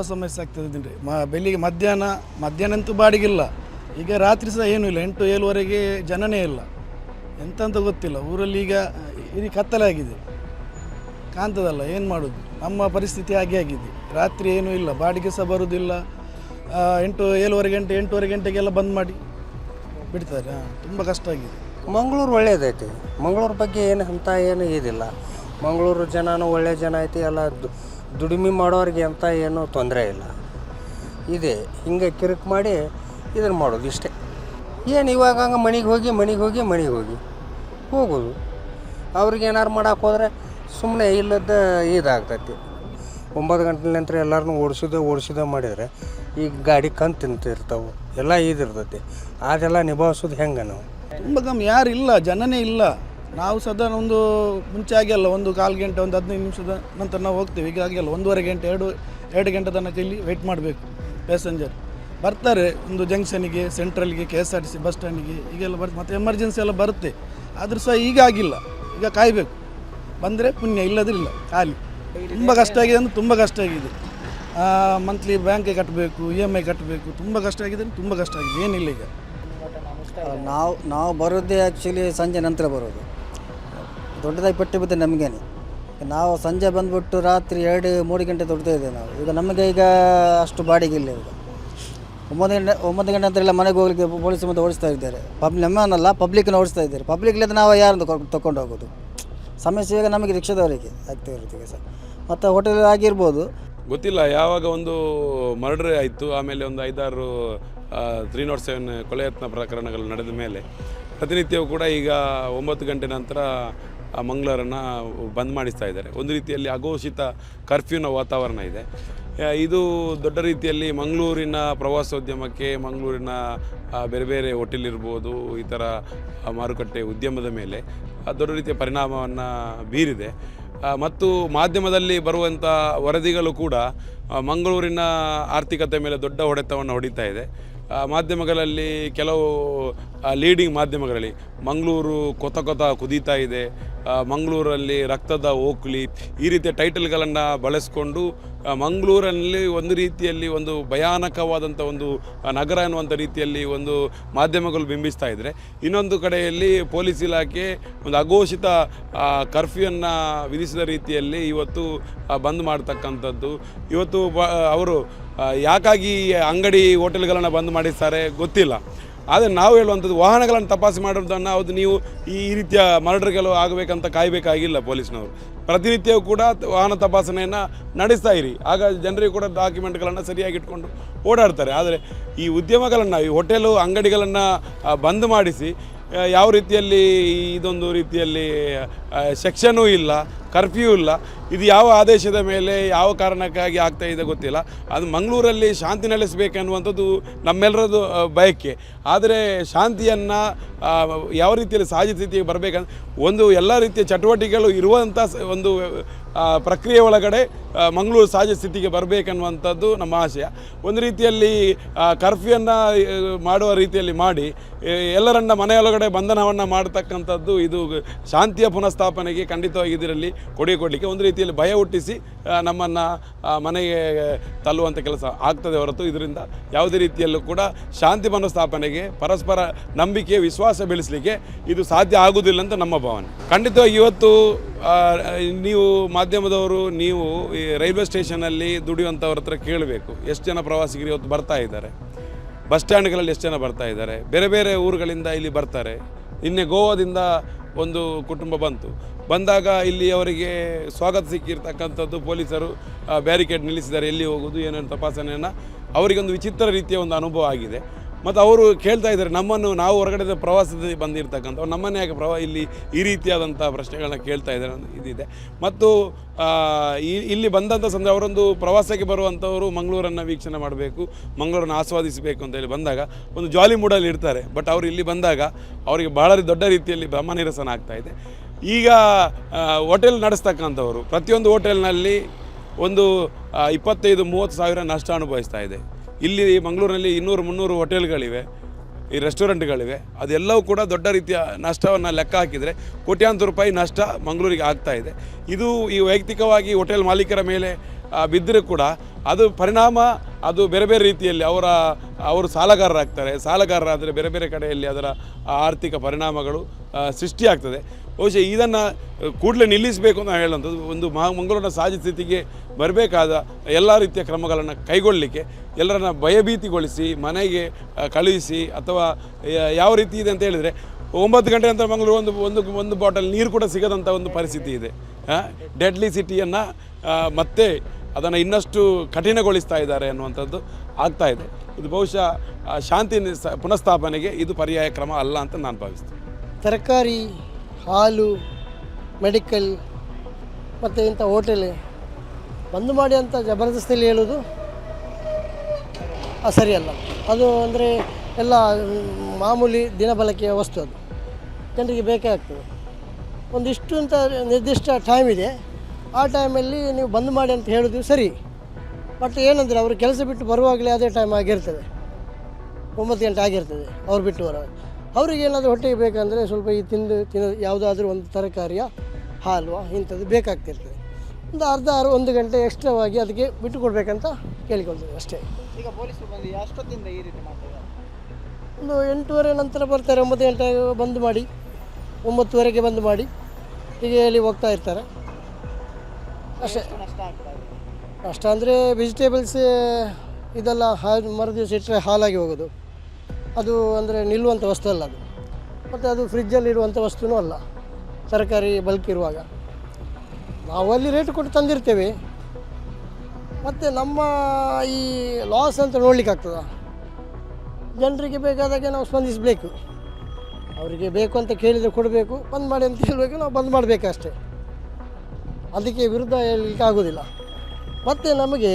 ತುಂಬ ಸಮಸ್ಯೆ ಆಗ್ತದೆ ರೀ ಮ, ಬೆಳಿಗ್ಗೆ ಮಧ್ಯಾಹ್ನ ಮಧ್ಯಾಹ್ನ ಅಂತೂ ಬಾಡಿಗಿಲ್ಲ ಈಗ ರಾತ್ರಿ ಸಹ ಏನೂ ಇಲ್ಲ. ಎಂಟು ಏಳುವರೆಗೆ ಜನನೇ ಇಲ್ಲ. ಎಂತ ಅಂತ ಗೊತ್ತಿಲ್ಲ. ಊರಲ್ಲಿ ಈಗ, ಇಡೀ ಕತ್ತಲಾಗಿದೆ ಕಾಣ್ತದಲ್ಲ, ಏನು ಮಾಡೋದು? ನಮ್ಮ ಪರಿಸ್ಥಿತಿ ಹಾಗೆ ಆಗಿದೆ. ರಾತ್ರಿ ಏನೂ ಇಲ್ಲ. ಬಾಡಿಗೆ ಸಹ ಬರೋದಿಲ್ಲ. ಎಂಟು ಏಳುವರೆ ಗಂಟೆ, ಎಂಟೂವರೆ ಗಂಟೆಗೆಲ್ಲ ಬಂದ್ ಮಾಡಿ ಬಿಡ್ತಾರೆ. ಹಾಂ, ತುಂಬ ಕಷ್ಟ ಆಗಿದೆ. ಮಂಗಳೂರು ಒಳ್ಳೆಯದೈತೆ ಮಂಗಳೂರು ಬಗ್ಗೆ ಏನು ಅಂತ ಏನು ಇದಿಲ್ಲ. ಮಂಗಳೂರು ಜನನೂ ಒಳ್ಳೆಯ ಜನ ಐತಿ. ಎಲ್ಲ ದುಡಿಮೆ ಮಾಡೋರಿಗೆ ಅಂತ ಏನೂ ತೊಂದರೆ ಇಲ್ಲ. ಇದೆ, ಹಿಂಗೆ ಕಿರಿಕ್ ಮಾಡಿ ಇದನ್ನು ಮಾಡೋದು ಇಷ್ಟೇ. ಏನು ಇವಾಗ ಹಂಗೆ ಮನೆಗೆ ಹೋಗಿ ಮನೆಗೆ ಹೋಗಿ ಮನೆಗೆ ಹೋಗಿ? ಹೋಗೋದು. ಅವ್ರಿಗೆ ಏನಾರು ಮಾಡೋಕೆ ಹೋದರೆ ಸುಮ್ಮನೆ ಇಲ್ಲದ ಇದಾಗ್ತೈತಿ. ಒಂಬತ್ತು ಗಂಟೆ ನಂತರ ಎಲ್ಲರನ್ನೂ ಓಡಿಸೋದು ಓಡಿಸೋದು ಮಾಡಿದರೆ ಈಗ ಗಾಡಿ ಕಂತು ತಿಂತಿರ್ತಾವೆ. ಎಲ್ಲ ಇದಿರ್ತೈತಿ. ಅದೆಲ್ಲ ನಿಭಾಯಿಸೋದು ಹೆಂಗೆ ನಾವು? ತುಂಬ ಕಮ್ಮಿ ಯಾರು ಇಲ್ಲ ಜನನೇ ಇಲ್ಲ. ನಾವು ಸದಾ ಒಂದು ಮುಂಚೆ ಆಗಿಲ್ಲ ಒಂದು ಕಾಲು ಗಂಟೆ, ಒಂದು ಹದಿನೈದು ನಿಮಿಷದ ನಂತರ ನಾವು ಹೋಗ್ತೇವೆ. ಈಗ ಆಗಿಲ್ಲ ಒಂದೂವರೆ ಗಂಟೆ, ಎರಡು ಎರಡು ಗಂಟೆ ತನಕ ಇಲ್ಲಿ ವೆಯ್ಟ್ ಮಾಡಬೇಕು ಪ್ಯಾಸೆಂಜರ್ ಬರ್ತಾರೆ ಒಂದು ಜಂಕ್ಷನಿಗೆ ಸೆಂಟ್ರಲ್ಗೆ K S R T C bus ಸ್ಟ್ಯಾಂಡಿಗೆ, ಈಗೆಲ್ಲ ಬರ್ತದೆ ಮತ್ತು ಎಮರ್ಜೆನ್ಸಿ ಎಲ್ಲ ಬರುತ್ತೆ. ಆದರೂ ಸಹ ಈಗ ಆಗಿಲ್ಲ, ಈಗ ಕಾಯಬೇಕು. ಬಂದರೆ ಪುಣ್ಯ, ಇಲ್ಲದಿಲ್ಲ ಇಲ್ಲ ಖಾಲಿ. ತುಂಬ ಕಷ್ಟ ಆಗಿದೆ ಅಂದರೆ ತುಂಬ ಕಷ್ಟ ಆಗಿದೆ. ಮಂತ್ಲಿ ಬ್ಯಾಂಕಿಗೆ ಕಟ್ಟಬೇಕು ಇ ಎಂ ಐ ಕಟ್ಟಬೇಕು ತುಂಬ ಕಷ್ಟ ಆಗಿದೆ ತುಂಬ ಕಷ್ಟ ಆಗಿದೆ, ಏನಿಲ್ಲ ಈಗ. ನಾವು ನಾವು ಬರೋದೇ ಆ್ಯಕ್ಚುಲಿ ಸಂಜೆ ನಂತರ ಬರೋದು. ದೊಡ್ಡದಾಗಿ ಪಟ್ಟಿ ಬಿದ್ದೆ ನಮಗೇನೆ. ನಾವು ಸಂಜೆ ಬಂದುಬಿಟ್ಟು ರಾತ್ರಿ ಎರಡು, ಮೂರು ಗಂಟೆ ದೊಡ್ಡದೇ ಇದೆ ನಾವು. ಈಗ ನಮಗೆ ಈಗ ಅಷ್ಟು ಬಾಡಿಗೆ ಇಲ್ಲ ಈಗ. ಒಂಬತ್ತು ಗಂಟೆ ಒಂಬತ್ತು ಗಂಟೆ ನಂತರ ಎಲ್ಲ ಮನೆಗೆ ಹೋಗಲಿಕ್ಕೆ ಪೊಲೀಸ್ ಮುಂದೆ ಓಡಿಸ್ತಾ ಇದ್ದಾರೆ. ಪಬ್ ನಮ್ಮನ್ನಲ್ಲ ಪಬ್ಲಿಕ್ನ ಓಡಿಸ್ತಾ ಇದ್ದಾರೆ. ಪಬ್ಲಿಕ್ ಇಲ್ಲದೆ ನಾವು ಯಾರನ್ನು ತಗೊಂಡು ಹೋಗೋದು? ಸಮಸ್ಯೆ ಈಗ ನಮಗೆ ರಿಕ್ಷಾದವರಿಗೆ ಆಗ್ತಾ ಇರುತ್ತೆ ಸರ್. ಮತ್ತು ಹೋಟೆಲ್ ಆಗಿರ್ಬೋದು. ಗೊತ್ತಿಲ್ಲ, ಯಾವಾಗ ಒಂದು ಮರ್ಡ್ರೇ ಆಯಿತು, ಆಮೇಲೆ ಒಂದು ಐದಾರು ತ್ರೀ ನಾಟ್ ಸೆವೆನ್ ಕೊಲೆ ಯತ್ನ ಪ್ರಕರಣಗಳು ನಡೆದ ಮೇಲೆ. ಪ್ರತಿನಿತ್ಯವೂ ಕೂಡ ಈಗ ಒಂಬತ್ತು ಗಂಟೆ ನಂತರ ಮಂಗಳೂರನ್ನು ಬಂದ್ ಮಾಡಿಸ್ತಾ ಇದ್ದಾರೆ. ಒಂದು ರೀತಿಯಲ್ಲಿ ಅಘೋಷಿತ ಕರ್ಫ್ಯೂನ ವಾತಾವರಣ ಇದೆ. ಇದು ದೊಡ್ಡ ರೀತಿಯಲ್ಲಿ ಮಂಗಳೂರಿನ ಪ್ರವಾಸೋದ್ಯಮಕ್ಕೆ, ಮಂಗಳೂರಿನ ಬೇರೆ ಬೇರೆ ಹೋಟೆಲ್ ಇರ್ಬೋದು ಈ ಥರ ಮಾರುಕಟ್ಟೆ ಉದ್ಯಮದ ಮೇಲೆ ದೊಡ್ಡ ರೀತಿಯ ಪರಿಣಾಮವನ್ನು ಬೀರಿದೆ. ಮತ್ತು ಮಾಧ್ಯಮದಲ್ಲಿ ಬರುವಂಥ ವರದಿಗಳು ಕೂಡ ಮಂಗಳೂರಿನ ಆರ್ಥಿಕತೆ ಮೇಲೆ ದೊಡ್ಡ ಹೊಡೆತವನ್ನು ಹೊಡಿತಾ ಇದೆ. ಮಾಧ್ಯಮಗಳಲ್ಲಿ ಕೆಲವು ಲೀಡಿಂಗ್ ಮಾಧ್ಯಮಗಳಲ್ಲಿ ಮಂಗಳೂರು ಕೊತ ಕೊತ ಕುದೀತಾ ಇದೆ. ಮಂಗಳೂರಲ್ಲಿ ರಕ್ತದ ಓಕ್ಲಿ ಈ ರೀತಿಯ ಟೈಟಲ್ಗಳನ್ನು ಬಳಸಿಕೊಂಡು ಮಂಗಳೂರಲ್ಲಿ ಒಂದು ರೀತಿಯಲ್ಲಿ ಒಂದು ಭಯಾನಕವಾದಂಥ ಒಂದು ನಗರ ಅನ್ನುವಂಥ ರೀತಿಯಲ್ಲಿ ಒಂದು ಮಾಧ್ಯಮಗಳು ಬಿಂಬಿಸ್ತಾ ಇದ್ದರೆ ಇನ್ನೊಂದು ಕಡೆಯಲ್ಲಿ ಪೊಲೀಸ್ ಇಲಾಖೆ ಒಂದು ಅಘೋಷಿತ ಕರ್ಫ್ಯೂಯನ್ನು ವಿಧಿಸಿದ ರೀತಿಯಲ್ಲಿ ಇವತ್ತು ಬಂದ್ ಮಾಡ್ತಕ್ಕಂಥದ್ದು. ಇವತ್ತು ಅವರು ಯಾಕಾಗಿ ಅಂಗಡಿ ಹೋಟೆಲ್ಗಳನ್ನು ಬಂದ್ ಮಾಡಿಸ್ತಾರೆ ಗೊತ್ತಿಲ್ಲ. ಆದರೆ ನಾವು ಹೇಳುವಂಥದ್ದು, ವಾಹನಗಳನ್ನು ತಪಾಸು ಮಾಡೋದನ್ನು ಅದು ನೀವು ಈ ರೀತಿಯ ಮರ್ಡರ್ಗಳು ಆಗಬೇಕಂತ ಕಾಯಬೇಕಾಗಿಲ್ಲ ಪೊಲೀಸ್ನವರು. ಪ್ರತಿನಿತ್ಯವೂ ಕೂಡ ವಾಹನ ತಪಾಸಣೆಯನ್ನು ನಡೆಸ್ತಾ ಇರಿ. ಆಗ ಜನರಿಗೆ ಕೂಡ ಡಾಕ್ಯುಮೆಂಟ್ಗಳನ್ನು ಸರಿಯಾಗಿ ಇಟ್ಕೊಂಡು ಓಡಾಡ್ತಾರೆ. ಆದರೆ ಈ ಉದ್ಯಮಗಳನ್ನು, ಈ ಹೋಟೆಲು ಅಂಗಡಿಗಳನ್ನು ಬಂದ್ ಮಾಡಿಸಿ ಯಾವ ರೀತಿಯಲ್ಲಿ ಇದೊಂದು ರೀತಿಯಲ್ಲಿ ಸೆಕ್ಷನೂ ಇಲ್ಲ. ಕರ್ಫ್ಯೂ ಇಲ್ಲ. ಇದು ಯಾವ ಆದೇಶದ ಮೇಲೆ ಯಾವ ಕಾರಣಕ್ಕಾಗಿ ಆಗ್ತಾ ಇದೆ ಗೊತ್ತಿಲ್ಲ. ಅದು ಮಂಗಳೂರಲ್ಲಿ ಶಾಂತಿ ನೆಲೆಸಬೇಕನ್ನುವಂಥದ್ದು ನಮ್ಮೆಲ್ಲರದ್ದು ಬಯಕೆ. ಆದರೆ ಶಾಂತಿಯನ್ನು ಯಾವ ರೀತಿಯಲ್ಲಿ ಸಹಜ ಸ್ಥಿತಿಗೆ ಬರಬೇಕಂತ ಒಂದು ಎಲ್ಲ ರೀತಿಯ ಚಟುವಟಿಕೆಗಳು ಇರುವಂಥ ಒಂದು ಪ್ರಕ್ರಿಯೆ ಒಳಗಡೆ ಮಂಗಳೂರು ಸಹಜ ಸ್ಥಿತಿಗೆ ಬರಬೇಕನ್ನುವಂಥದ್ದು ನಮ್ಮ ಆಶಯ. ಒಂದು ರೀತಿಯಲ್ಲಿ ಕರ್ಫ್ಯೂಯನ್ನು ಮಾಡುವ ರೀತಿಯಲ್ಲಿ ಮಾಡಿ ಎಲ್ಲರನ್ನ ಮನೆಯೊಳಗಡೆ ಬಂಧನವನ್ನು ಮಾಡತಕ್ಕಂಥದ್ದು ಇದು ಶಾಂತಿಯ ಪುನಃಸ್ಥಾಪನೆಗೆ ಖಂಡಿತವಾಗಿ ಇದರಲ್ಲಿ ಕೊಡುಗೆ ಕೊಡಲಿಕ್ಕೆ ಒಂದು ರೀತಿಯಲ್ಲಿ ಭಯ ಹುಟ್ಟಿಸಿ ನಮ್ಮನ್ನು ಮನೆಗೆ ತಲ್ಲುವಂಥ ಕೆಲಸ ಆಗ್ತದೆ ಹೊರತು ಇದರಿಂದ ಯಾವುದೇ ರೀತಿಯಲ್ಲೂ ಕೂಡ ಶಾಂತಿ ಮನಸ್ಥಾಪನೆಗೆ, ಪರಸ್ಪರ ನಂಬಿಕೆ, ವಿಶ್ವಾಸ ಬೆಳೆಸಲಿಕ್ಕೆ ಇದು ಸಾಧ್ಯ ಆಗುವುದಿಲ್ಲ ಅಂತ ನಮ್ಮ ಭಾವನೆ. ಖಂಡಿತವಾಗಿ ಇವತ್ತು ನೀವು ಮಾಧ್ಯಮದವರು, ನೀವು ಈ ರೈಲ್ವೆ ಸ್ಟೇಷನಲ್ಲಿ ದುಡಿಯುವಂಥವ್ರ ಹತ್ರ ಕೇಳಬೇಕು. ಎಷ್ಟು ಜನ ಪ್ರವಾಸಿಗರು ಇವತ್ತು ಬರ್ತಾ ಇದ್ದಾರೆ? ಬಸ್ ಸ್ಟ್ಯಾಂಡ್ಗಳಲ್ಲಿ ಎಷ್ಟು ಜನ ಬರ್ತಾ ಇದ್ದಾರೆ? ಬೇರೆ ಬೇರೆ ಊರುಗಳಿಂದ ಇಲ್ಲಿ ಬರ್ತಾರೆ. ನಿನ್ನೆ ಗೋವಾದಿಂದ ಒಂದು ಕುಟುಂಬ ಬಂತು. ಬಂದಾಗ ಇಲ್ಲಿ ಅವರಿಗೆ ಸ್ವಾಗತ ಸಿಕ್ಕಿರ್ತಕ್ಕಂಥದ್ದು ಪೊಲೀಸರು ಬ್ಯಾರಿಕೇಡ್ ನಿಲ್ಲಿಸಿದ್ದಾರೆ, ಎಲ್ಲಿ ಹೋಗೋದು ಏನೇನು ತಪಾಸಣೆಯನ್ನು. ಅವರಿಗೊಂದು ವಿಚಿತ್ರ ರೀತಿಯ ಒಂದು ಅನುಭವ ಆಗಿದೆ. ಮತ್ತು ಅವರು ಕೇಳ್ತಾ ಇದ್ದಾರೆ, ನಮ್ಮನ್ನು ನಾವು ಹೊರಗಡೆ ಪ್ರವಾಸದಲ್ಲಿ ಬಂದಿರ್ತಕ್ಕಂಥವ್ರು ನಮ್ಮನ್ನೇ ಯಾಕೆ ಪ್ರವಾ, ಇಲ್ಲಿ ಈ ರೀತಿಯಾದಂಥ ಪ್ರಶ್ನೆಗಳನ್ನ ಕೇಳ್ತಾ ಇದ್ದಾರೆ ಇದಿದೆ. ಮತ್ತು ಇಲ್ಲಿ ಬಂದಂಥ ಸಂದರ್ಭ, ಅವರೊಂದು ಪ್ರವಾಸಕ್ಕೆ ಬರುವಂಥವರು ಮಂಗಳೂರನ್ನು ವೀಕ್ಷಣೆ ಮಾಡಬೇಕು, ಮಂಗಳೂರನ್ನು ಆಸ್ವಾದಿಸಬೇಕು ಅಂತ ಹೇಳಿ ಬಂದಾಗ, ಒಂದು ಜಾಲಿ ಮೂಡಲ್ಲಿ ಇರ್ತಾರೆ. ಬಟ್ ಅವರು ಇಲ್ಲಿ ಬಂದಾಗ, ಅವರಿಗೆ ಬಹಳ ದೊಡ್ಡ ರೀತಿಯಲ್ಲಿ ಭ್ರಮ ನಿರಸನ ಆಗ್ತಾಯಿದೆ ಈಗ ಹೋಟೆಲ್ ನಡೆಸ್ತಕ್ಕಂಥವ್ರು, ಪ್ರತಿಯೊಂದು ಹೋಟೆಲ್ನಲ್ಲಿ ಒಂದು ಇಪ್ಪತ್ತೈದು, ಮೂವತ್ತು ಸಾವಿರ ನಷ್ಟ ಅನುಭವಿಸ್ತಾ ಇದೆ. ಇಲ್ಲಿ ಮಂಗಳೂರಿನಲ್ಲಿ ಇನ್ನೂರು ಮುನ್ನೂರು ಹೋಟೆಲ್ಗಳಿವೆ, ಈ ರೆಸ್ಟೋರೆಂಟ್ಗಳಿವೆ. ಅದೆಲ್ಲವೂ ಕೂಡ ದೊಡ್ಡ ರೀತಿಯ ನಷ್ಟವನ್ನು ಲೆಕ್ಕ ಹಾಕಿದರೆ ಕೋಟ್ಯಾಂತರ ರೂಪಾಯಿ ನಷ್ಟ ಮಂಗಳೂರಿಗೆ ಆಗ್ತಾ ಇದೆ. ಇದು ಈ ವೈಯಕ್ತಿಕವಾಗಿ ಹೋಟೆಲ್ ಮಾಲೀಕರ ಮೇಲೆ ಬಿದ್ದರೆ ಕೂಡ ಅದು ಪರಿಣಾಮ ಅದು ಬೇರೆ ಬೇರೆ ರೀತಿಯಲ್ಲಿ ಅವರ, ಅವರು ಸಾಲಗಾರರಾಗ್ತಾರೆ. ಸಾಲಗಾರರಾದರೆ ಬೇರೆ ಬೇರೆ ಕಡೆಯಲ್ಲಿ ಅದರ ಆರ್ಥಿಕ ಪರಿಣಾಮಗಳು ಸೃಷ್ಟಿಯಾಗ್ತದೆ. ಬಹುಶಃ ಇದನ್ನು ಕೂಡಲೇ ನಿಲ್ಲಿಸಬೇಕು ಅಂತ ಹೇಳುವಂಥದ್ದು ಒಂದು ಮಹಾ ಮಂಗಳೂರಿನ ಸಹಜ ಸ್ಥಿತಿಗೆ ಬರಬೇಕಾದ ಎಲ್ಲ ರೀತಿಯ ಕ್ರಮಗಳನ್ನು ಕೈಗೊಳ್ಳಲಿಕ್ಕೆ ಎಲ್ಲರನ್ನ ಭಯಭೀತಿಗೊಳಿಸಿ, ಮನೆಗೆ ಕಳುಹಿಸಿ ಅಥವಾ ಯಾವ ರೀತಿ ಇದೆ ಅಂತ ಹೇಳಿದರೆ ಒಂಬತ್ತು ಗಂಟೆ ನಂತರ ಮಂಗಳೂರು ಒಂದು ಒಂದು ಒಂದು ಬಾಟಲ್ ನೀರು ಕೂಡ ಸಿಗದಂಥ ಒಂದು ಪರಿಸ್ಥಿತಿ ಇದೆ. ಡೆಡ್ಲಿ ಸಿಟಿಯನ್ನು ಮತ್ತೆ ಅದನ್ನು ಇನ್ನಷ್ಟು ಕಠಿಣಗೊಳಿಸ್ತಾ ಇದ್ದಾರೆ ಅನ್ನುವಂಥದ್ದು ಆಗ್ತಾ ಇದೆ. ಇದು ಬಹುಶಃ ಶಾಂತಿ ಪುನಃಸ್ಥಾಪನೆಗೆ ಇದು ಪರ್ಯಾಯ ಕ್ರಮ ಅಲ್ಲ ಅಂತ ನಾನು ಭಾವಿಸ್ತೇನೆ. ತರಕಾರಿ, ಹಾಲು, ಮೆಡಿಕಲ್ ಮತ್ತು ಇಂಥ ಹೋಟೆಲ್ ಬಂದ್ ಮಾಡಿ ಅಂತ ಜಬರ್ದಸ್ತಿಯಲ್ಲಿ ಹೇಳೋದು ಸರಿಯಲ್ಲ ಅದು ಅಂದರೆ ಎಲ್ಲ ಮಾಮೂಲಿ ದಿನಬಳಕೆಯ ವಸ್ತು ಅದು. ಜನರಿಗೆ ಬೇಕೇ ಆಗ್ತದೆ ಒಂದಿಷ್ಟು ಅಂತ ನಿರ್ದಿಷ್ಟ ಟೈಮ್ ಇದೆ. ಆ ಟೈಮಲ್ಲಿ ನೀವು ಬಂದ್ ಮಾಡಿ ಅಂತ ಹೇಳೋದು ಸರಿ. ಬಟ್ ಏನಂದರೆ ಅವರು ಕೆಲಸ ಬಿಟ್ಟು ಬರುವಾಗಲೇ ಅದೇ ಟೈಮ್ ಆಗಿರ್ತದೆ. ಒಂಬತ್ತು ಗಂಟೆ ಆಗಿರ್ತದೆ ಅವ್ರು ಬಿಟ್ಟು ಬರೋ ಅವ್ರಿಗೆ ಏನಾದರೂ ಹೊಟ್ಟೆಗೆ ಬೇಕಂದರೆ ಸ್ವಲ್ಪ ಈ ತಿಂದು ತಿನ್ನೋ ಯಾವುದಾದ್ರೂ ಒಂದು ತರಕಾರಿಯ ಹಾಲು ಇಂಥದ್ದು ಬೇಕಾಗ್ತಿರ್ತದೆ. ಒಂದು ಅರ್ಧ ಆರು ಒಂದು ಗಂಟೆ ಎಕ್ಸ್ಟ್ರಾವಾಗಿ ಅದಕ್ಕೆ ಬಿಟ್ಟು ಕೊಡಬೇಕಂತ ಕೇಳಿಕೊಳ್ತೇವೆ ಅಷ್ಟೇ. ಈಗ ಪೊಲೀಸರು ಬಂದು ಅಷ್ಟೊತ್ತಿಂದ ಈ ರೀತಿ ಮಾಡ್ತಾರೆ? ಒಂದು ಎಂಟೂವರೆ ನಂತರ ಬರ್ತಾರೆ ಒಂಬತ್ತು ಗಂಟೆ ಬಂದ್ ಮಾಡಿ ಒಂಬತ್ತುವರೆಗೆ ಬಂದ್ ಮಾಡಿ ಹೀಗೆ ಹೇಳಿ ಹೋಗ್ತಾ ಇರ್ತಾರೆ. ಅಷ್ಟೇ. ಅಷ್ಟೇ ಅಂದರೆ ವೆಜಿಟೇಬಲ್ಸ್ ಇದೆಲ್ಲ ಹಾಲು ಮರು ದಿವಸ ಇಟ್ಟರೆ ಹಾಲಾಗಿ ಹೋಗೋದು. ಅದು ಅಂದರೆ ನಿಲ್ಲುವಂಥ ವಸ್ತು ಅಲ್ಲ ಅದು. ಮತ್ತು ಅದು ಫ್ರಿಜ್ಜಲ್ಲಿರುವಂಥ ವಸ್ತುನೂ ಅಲ್ಲ, ತರಕಾರಿ ಬಲ್ಕ್ ಇರುವಾಗ. ನಾವು ಅಲ್ಲಿ ರೇಟ್ ಕೊಟ್ಟು ತಂದಿರ್ತೇವೆ. ಮತ್ತು ನಮ್ಮ ಈ ಲಾಸ್ ಅಂತ ನೋಡ್ಲಿಕ್ಕೆ ಆಗ್ತದ? ಜನರಿಗೆ ಬೇಕಾದಾಗೆ ನಾವು ಸ್ಪಂದಿಸಬೇಕು. ಅವರಿಗೆ ಬೇಕು ಅಂತ ಕೇಳಿದರೆ ಕೊಡಬೇಕು, ಬಂದ್ ಮಾಡಿ ಅಂತ ಹೇಳಬೇಕು ನಾವು ಬಂದ್ ಮಾಡಬೇಕು ಅಷ್ಟೇ. ಅದಕ್ಕೆ ವಿರುದ್ಧ ಹೇಳಲಿಕ್ಕೆ ಆಗೋದಿಲ್ಲ. ಮತ್ತು ನಮಗೆ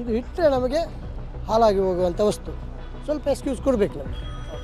ಇದು ಇಟ್ಟರೆ ನಮಗೆ ಹಾಳಾಗಿ ಹೋಗುವಂಥ ವಸ್ತು. ಸ್ವಲ್ಪ ಎಕ್ಸ್ಕ್ಯೂಸ್ ಕೊಡಬೇಕು ನಮಗೆ.